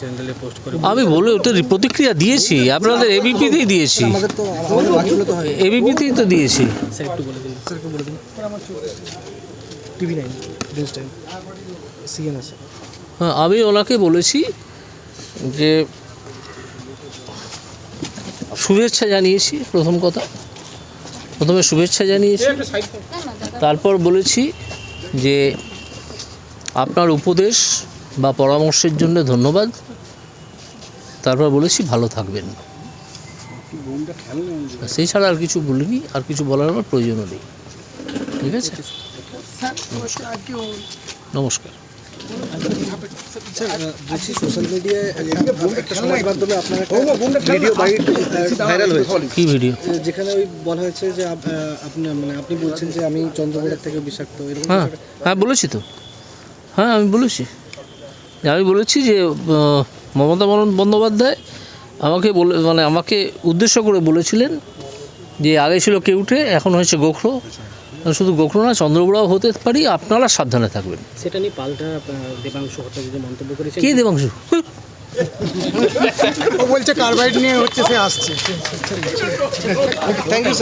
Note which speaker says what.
Speaker 1: চ্যানেলে পোস্ট করে
Speaker 2: আমি বলে ওটা প্রতিক্রিয়া দিয়েছি আপনাদের এবিপিতেই দিয়েছি।
Speaker 3: আমাদের তো তো
Speaker 2: এবিপিতেই তো দিয়েছি।
Speaker 1: স্যার একটু বলে দিন।
Speaker 3: স্যার একটু বলে দিন TV nine news time CN আছে।
Speaker 2: হ্যাঁ আমি ওনাকে বলেছি যে শুভেচ্ছা জানিয়েছি প্রথম কথা। প্রথমে শুভেচ্ছা জানিয়েছি। তারপর বলেছি যে আপনার উপদেশ বা পরামর্শের জন্য ধন্যবাদ। তারপর বলেছি, ভালো থাকবেন। সেই ছাড়া আর কিছু বলিনি, আর কিছু বলার আমার প্রয়োজনও নেই। ঠিক আছে? নমস্কার।
Speaker 3: সোশ্যাল মিডিয়ায় ভিডিও যেখানে ওই বলা হয়েছে যে আপনি মানে আপনি বলছেন যে আমি থেকে বিষাক্ত
Speaker 2: হ্যাঁ হ্যাঁ বলেছি তো। হ্যাঁ আমি বলেছি। আমি বলেছি যে মমতা বন্দ- বন্দ্যোপাধ্যায় আমাকে বলে মানে আমাকে উদ্দেশ্য করে বলেছিলেন যে আগে ছিল কেউটে এখন হয়েছে গোখরো। শুধু গোখরো না চন্দ্রবড়াও হতে পারি আপনারা সাবধানে থাকবেন।
Speaker 1: সেটা নিয়ে পাল্টা দেবাংশু ভট্টাচার্য যে মন্তব্য করেছেন?
Speaker 2: কে দেবাংশু?
Speaker 4: ও বলছে কার্বাইড নিয়ে হচ্ছে সে আসছে।
Speaker 3: Thank you